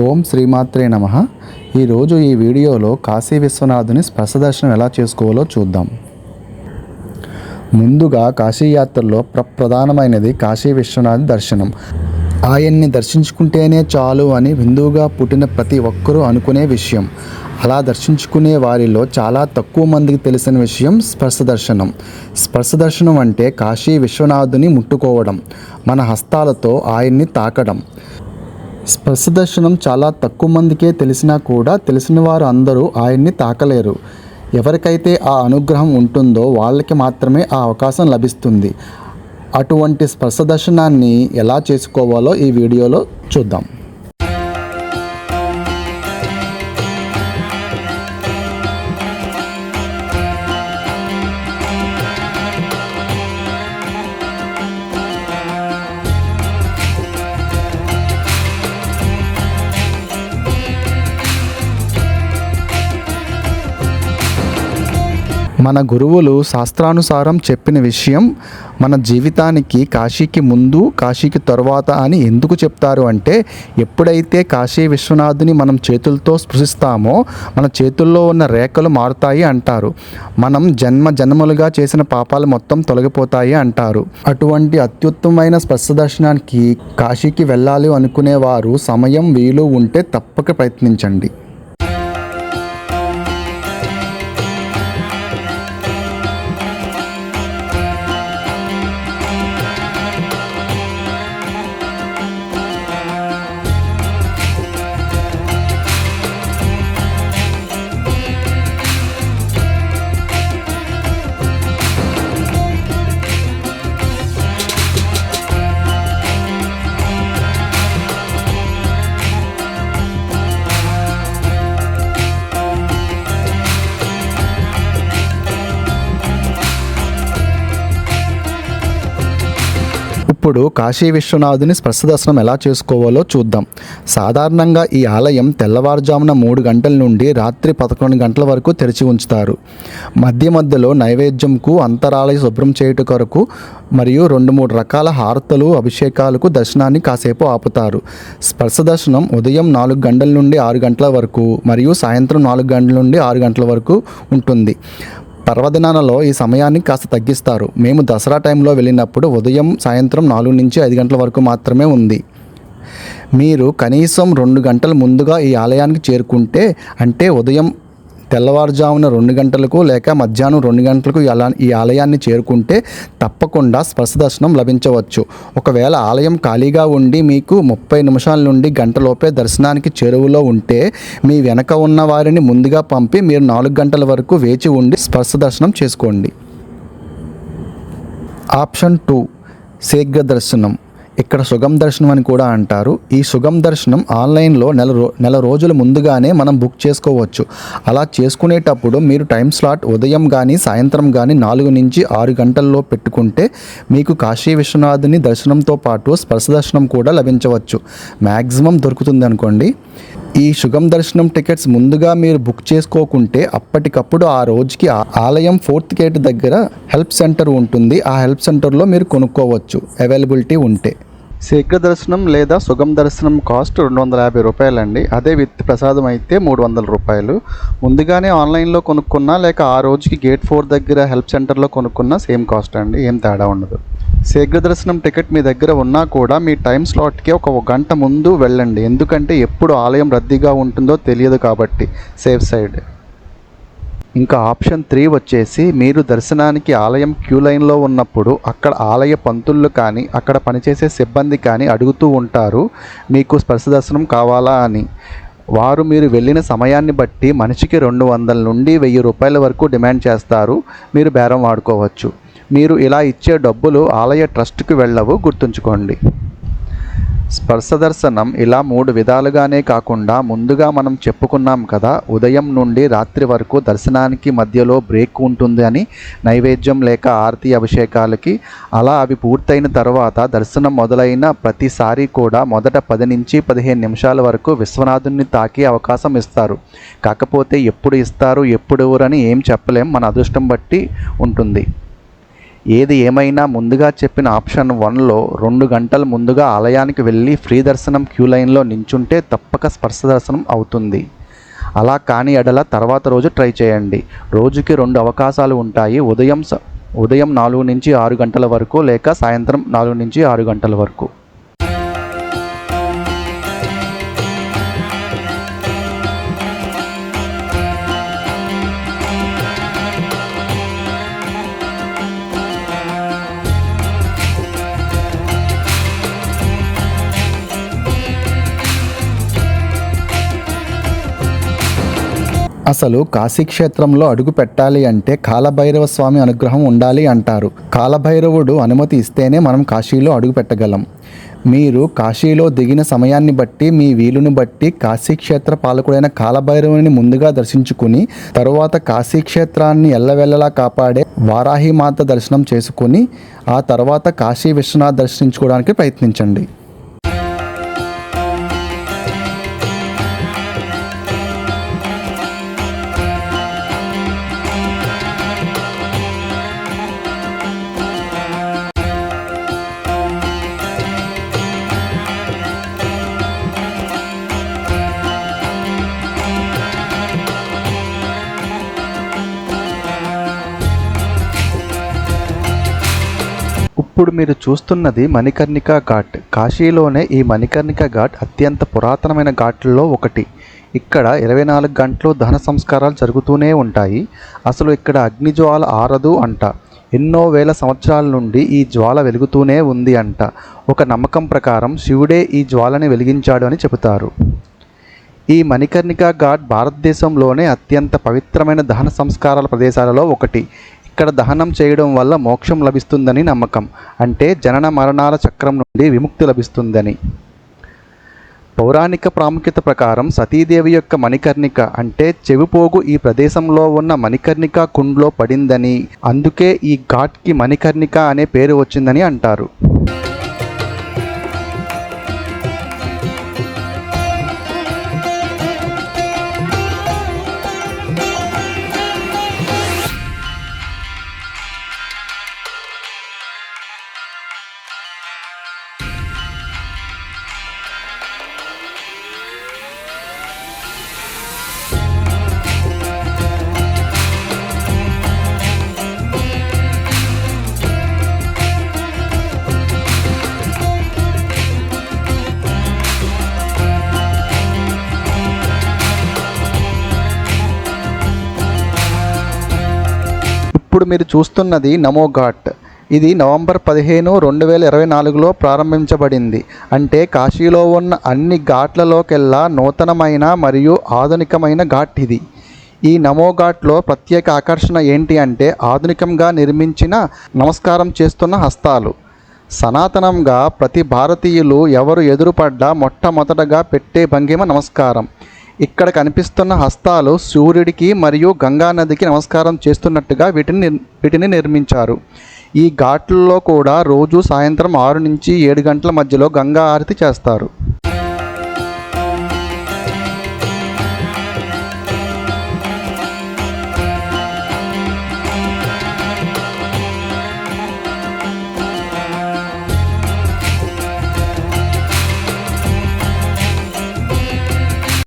ఓం శ్రీమాత్రే నమ. ఈరోజు ఈ వీడియోలో కాశీ విశ్వనాథుని స్పర్శదర్శనం ఎలా చేసుకోవాలో చూద్దాం. ముందుగా కాశీయాత్రలో ప్రప్రధానమైనది కాశీ విశ్వనాథ్ దర్శనం. ఆయన్ని దర్శించుకుంటేనే చాలు అని హిందువుగా పుట్టిన ప్రతి ఒక్కరూ అనుకునే విషయం. అలా దర్శించుకునే వారిలో చాలా తక్కువ మందికి తెలిసిన విషయం స్పర్శ దర్శనం. స్పర్శ దర్శనం అంటే కాశీ విశ్వనాథుని ముట్టుకోవడం మన హస్తాలతో ఆయన్ని తాకడం. స్పర్శ దర్శనం చాలా తక్కువ మందికే తెలిసినా కూడా తెలిసిన వారు అందరూ ఆయన్ని తాకలేరు. ఎవరికైతే ఆ అనుగ్రహం ఉంటుందో వాళ్ళకి మాత్రమే ఆ అవకాశం లభిస్తుంది. అటువంటి స్పర్శ దర్శనాన్ని ఎలా చేసుకోవాలో ఈ వీడియోలో చూద్దాం. మన గురువులు శాస్త్రానుసారం చెప్పిన విషయం మన జీవితానికి కాశీకి ముందు కాశీకి తరువాత అని ఎందుకు చెప్తారు అంటే ఎప్పుడైతే కాశీ విశ్వనాథుని మనం చేతులతో స్పృశిస్తామో మన చేతుల్లో ఉన్న రేఖలు మారుతాయి అంటారు. మనం జన్మ జన్మలుగా చేసిన పాపాలు మొత్తం తొలగిపోతాయి అంటారు. అటువంటి అత్యుత్తమైన స్పర్శ దర్శనానికి కాశీకి వెళ్ళాలి అనుకునేవారు సమయం వీలు ఉంటే తప్పక ప్రయత్నించండి. ఇప్పుడు కాశీ విశ్వనాథుని స్పర్శ దర్శనం ఎలా చేసుకోవాలో చూద్దాం. సాధారణంగా ఈ ఆలయం తెల్లవారుజామున మూడు గంటల నుండి రాత్రి పదకొండు గంటల వరకు తెరిచి ఉంచుతారు. మధ్య మధ్యలో నైవేద్యంకు అంతరాలయ శుభ్రం చేయుట కొరకు మరియు రెండు మూడు రకాల హారతలు అభిషేకాలకు దర్శనాన్ని కాసేపు ఆపుతారు. స్పర్శ దర్శనం ఉదయం నాలుగు గంటల నుండి ఆరు గంటల వరకు మరియు సాయంత్రం నాలుగు గంటల నుండి ఆరు గంటల వరకు ఉంటుంది. పర్వదినాలలో ఈ సమయాన్ని కాస్త తగ్గిస్తారు. మేము దసరా టైంలో వెళ్ళినప్పుడు ఉదయం సాయంత్రం నాలుగు నుంచి ఐదు గంటల వరకు మాత్రమే ఉంది. మీరు కనీసం రెండు గంటల ముందుగా ఈ ఆలయానికి చేరుకుంటే అంటే ఉదయం తెల్లవారుజామున రెండు గంటలకు లేక మధ్యాహ్నం రెండు గంటలకు ఈ ఈ ఆలయాన్ని చేరుకుంటే తప్పకుండా స్పర్శ దర్శనం లభించవచ్చు. ఒకవేళ ఆలయం ఖాళీగా ఉండి మీకు ముప్పై నిమిషాల నుండి గంటలోపే దర్శనానికి చేరువలో ఉంటే మీ వెనక ఉన్న వారిని ముందుగా పంపి మీరు నాలుగు గంటల వరకు వేచి ఉండి స్పర్శ దర్శనం చేసుకోండి. ఆప్షన్ టూ శీఘ్ర దర్శనం. ఇక్కడ సుగం దర్శనం అని కూడా అంటారు. ఈ సుగం దర్శనం ఆన్లైన్లో నెల రో నెల రోజుల ముందుగానే మనం బుక్ చేసుకోవచ్చు. అలా చేసుకునేటప్పుడు మీరు టైం స్లాట్ ఉదయం కానీ సాయంత్రం కానీ నాలుగు నుంచి ఆరు గంటల్లో పెట్టుకుంటే మీకు కాశీ విశ్వనాథుని దర్శనంతో పాటు స్పర్శ దర్శనం కూడా లభించవచ్చు. మ్యాక్సిమం దొరుకుతుంది అనుకోండి. ఈ సుగం దర్శనం టికెట్స్ ముందుగా మీరు బుక్ చేసుకోకుంటే అప్పటికప్పుడు ఆ రోజుకి ఆ ఆలయం ఫోర్త్ గేట్ దగ్గర హెల్ప్ సెంటర్ ఉంటుంది. ఆ హెల్ప్ సెంటర్లో మీరు కొనుక్కోవచ్చు. అవైలబిలిటీ ఉంటే. శీఘ్ర దర్శనం లేదా సుగం దర్శనం కాస్ట్ రెండు వందల యాభై రూపాయలండి. అదే విత్ ప్రసాదం అయితే మూడు వందల రూపాయలు. ముందుగానే ఆన్లైన్లో కొనుక్కున్నా లేక ఆ రోజుకి గేట్ ఫోర్ దగ్గర హెల్ప్ సెంటర్లో కొనుక్కున్నా సేమ్ కాస్ట్ అండి ఏం తేడా ఉండదు. శీఘ్ర దర్శనం టికెట్ మీ దగ్గర ఉన్నా కూడా మీ టైం స్లాట్కి ఒక గంట ముందు వెళ్ళండి. ఎందుకంటే ఎప్పుడు ఆలయం రద్దీగా ఉంటుందో తెలియదు కాబట్టి సేఫ్ సైడ్. ఇంకా ఆప్షన్ త్రీ వచ్చేసి మీరు దర్శనానికి ఆలయం క్యూ లైన్లో ఉన్నప్పుడు అక్కడ ఆలయ పంతుళ్ళు కానీ అక్కడ పనిచేసే సిబ్బంది కానీ అడుగుతూ ఉంటారు మీకు స్పర్శ దర్శనం కావాలా? అని. వారు మీరు వెళ్ళిన సమయాన్ని బట్టి మనిషికి రెండు వందల నుండి వెయ్యి రూపాయల వరకు డిమాండ్ చేస్తారు మీరు బేరం వాడుకోవచ్చు. మీరు ఇలా ఇచ్చే డబ్బులు ఆలయ ట్రస్ట్కి వెళ్ళవు గుర్తుంచుకోండి. స్పర్శ దర్శనం ఇలా మూడు విధాలుగానే కాకుండా ముందుగా మనం చెప్పుకున్నాం కదా ఉదయం నుండి రాత్రి వరకు దర్శనానికి మధ్యలో బ్రేక్ ఉంటుంది అని నైవేద్యం లేక ఆరతి అభిషేకాలకి. అలా అవి పూర్తయిన తర్వాత దర్శనం మొదలైన ప్రతిసారి కూడా మొదట పది నుంచి పదిహేను నిమిషాల వరకు విశ్వనాథుని తాకే అవకాశం ఇస్తారు. కాకపోతే ఎప్పుడు ఇస్తారు ఎప్పుడు ఎవరని ఏం చెప్పలేం మన అదృష్టం బట్టి ఉంటుంది. ఏది ఏమైనా ముందుగా చెప్పిన ఆప్షన్ వన్లో రెండు గంటల ముందుగా ఆలయానికి వెళ్ళి ఫ్రీ దర్శనం క్యూ లైన్లో నించుంటే తప్పక స్పర్శ దర్శనం అవుతుంది. అలా కాని ఎడల తర్వాత రోజు ట్రై చేయండి. రోజుకి రెండు అవకాశాలు ఉంటాయి. ఉదయం స- ఉదయం నాలుగు నుంచి ఆరు గంటల వరకు లేక సాయంత్రం నాలుగు నుంచి ఆరు గంటల వరకు. అసలు కాశీక్షేత్రంలో అడుగు పెట్టాలి అంటే కాలభైరవ స్వామి అనుగ్రహం ఉండాలి అంటారు. కాలభైరవుడు అనుమతి ఇస్తేనే మనం కాశీలో అడుగు పెట్టగలం. మీరు కాశీలో దిగిన సమయాన్ని బట్టి మీ వీలుని బట్టి కాశీక్షేత్ర పాలకుడైన కాలభైరవుని ముందుగా దర్శించుకుని తరువాత కాశీక్షేత్రాన్ని ఎల్లవెల్లలా కాపాడే వారాహిమాత దర్శనం చేసుకుని ఆ తర్వాత కాశీ విశ్వనాథ్ దర్శించుకోవడానికి ప్రయత్నించండి. ఇప్పుడు మీరు చూస్తున్నది మణికర్ణిక ఘాట్. కాశీలోనే ఈ మణికర్ణిక ఘాట్ అత్యంత పురాతనమైన ఘాట్లలో ఒకటి. ఇక్కడ ఇరవై నాలుగు గంటలు దహన సంస్కారాలు జరుగుతూనే ఉంటాయి. అసలు ఇక్కడ అగ్నిజ్వాల ఆరదు అంట. ఎన్నో వేల సంవత్సరాల నుండి ఈ జ్వాల వెలుగుతూనే ఉంది అంట. ఒక నమ్మకం ప్రకారం శివుడే ఈ జ్వాలని వెలిగించాడు అని చెబుతారు. ఈ మణికర్ణిక ఘాట్ భారతదేశంలోనే అత్యంత పవిత్రమైన దహన సంస్కారాల ప్రదేశాలలో ఒకటి. ఇక్కడ దహనం చేయడం వల్ల మోక్షం లభిస్తుందని నమ్మకం. అంటే జనన మరణాల చక్రం నుండి విముక్తి లభిస్తుందని. పౌరాణిక ప్రాముఖ్యత ప్రకారం సతీదేవి యొక్క మణికర్ణిక అంటే చెవిపోగు ఈ ప్రదేశంలో ఉన్న మణికర్ణిక కుండ్లో పడిందని. అందుకే ఈ ఘాట్కి మణికర్ణిక అనే పేరు వచ్చిందని అంటారు. ఇప్పుడు మీరు చూస్తున్నది నమోఘాట్ ఇది నవంబర్ పదిహేను రెండు వేల ఇరవై నాలుగులో ప్రారంభించబడింది. అంటే కాశీలో ఉన్న అన్ని ఘాట్లలోకెల్లా నూతనమైన మరియు ఆధునికమైన ఘాట్ ఇది. ఈ నమో ఘాట్లో ప్రత్యేక ఆకర్షణ ఏంటి అంటే ఆధునికంగా నిర్మించిన నమస్కారం చేస్తున్న హస్తాలు. సనాతనంగా ప్రతి భారతీయులు ఎవరు ఎదురుపడ్డా మొట్టమొదటగా పెట్టే భంగిమ నమస్కారం. ఇక్కడ కనిపిస్తున్న హస్తాలు సూర్యుడికి మరియు గంగా నదికి నమస్కారం చేస్తున్నట్టుగా వీటిని వీటిని నిర్మించారు. ఈ ఘాట్లలో కూడా రోజు సాయంత్రం ఆరు నుంచి ఏడు గంటల మధ్యలో గంగా ఆరతి చేస్తారు.